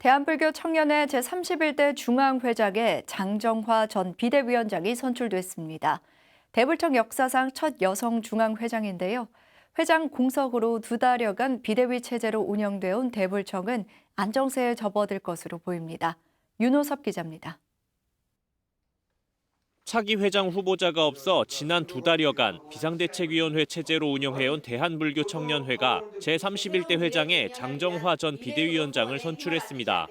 대한불교 청년회 제31대 중앙회장에 장정화 전 비대위원장이 선출됐습니다. 대불청 역사상 첫 여성 중앙회장인데요. 회장 공석으로 두 달여간 비대위 체제로 운영되어 온 대불청은 안정세에 접어들 것으로 보입니다. 윤호섭 기자입니다. 차기 회장 후보자가 없어 지난 두 달여간 비상대책위원회 체제로 운영해온 대한불교 청년회가 제31대 회장에 장정화 전 비대위원장을 선출했습니다.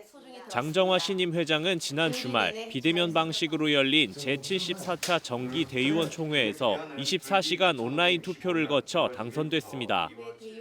장정화 신임 회장은 지난 주말 비대면 방식으로 열린 제74차 정기 대의원 총회에서 24시간 온라인 투표를 거쳐 당선됐습니다.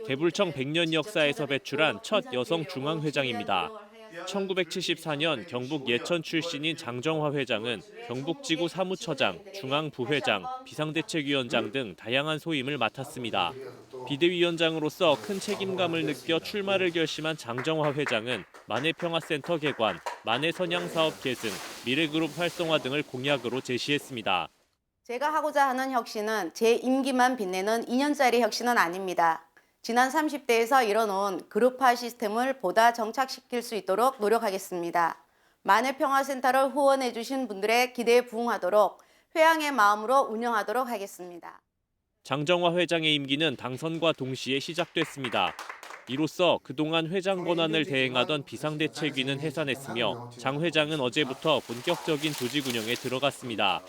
대불청 100년 역사에서 배출한 첫 여성 중앙회장입니다. 1974년 경북 예천 출신인 장정화 회장은 경북지구 사무처장, 중앙부회장, 비상대책위원장 등 다양한 소임을 맡았습니다. 비대위원장으로서 큰 책임감을 느껴 출마를 결심한 장정화 회장은 만해평화센터 개관, 만해선양사업 계승, 미래그룹 활성화 등을 공약으로 제시했습니다. 제가 하고자 하는 혁신은 제 임기만 빛내는 2년짜리 혁신은 아닙니다. 지난 30대에서 이뤄놓은 그룹화 시스템을 보다 정착시킬 수 있도록 노력하겠습니다. 만해평화센터를 후원해 주신 분들의 기대에 부응하도록 회양의 마음으로 운영하도록 하겠습니다. 장정화 회장의 임기는 당선과 동시에 시작됐습니다. 이로써 그동안 회장 권한을 대행하던 비상대책위는 해산했으며 장 회장은 어제부터 본격적인 조직 운영에 들어갔습니다.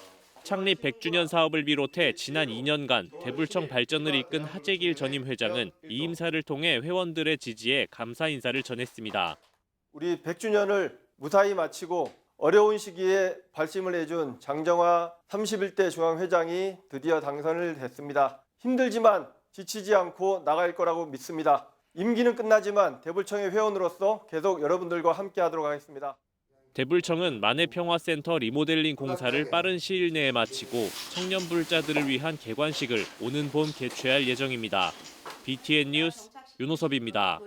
창립 100주년 사업을 비롯해 지난 2년간 대불청 발전을 이끈 하재길 전임 회장은 이 임사를 통해 회원들의 지지에 감사 인사를 전했습니다. 우리 100주년을 무사히 마치고 어려운 시기에 발심을 해준 장정화 31대 중앙회장이 드디어 당선을 됐습니다. 힘들지만 지치지 않고 나갈 거라고 믿습니다. 임기는 끝나지만 대불청의 회원으로서 계속 여러분들과 함께 하도록 하겠습니다. 대불청은 만해평화센터 리모델링 공사를 빠른 시일 내에 마치고 청년 불자들을 위한 개관식을 오는 봄 개최할 예정입니다. BTN 뉴스 윤호섭입니다.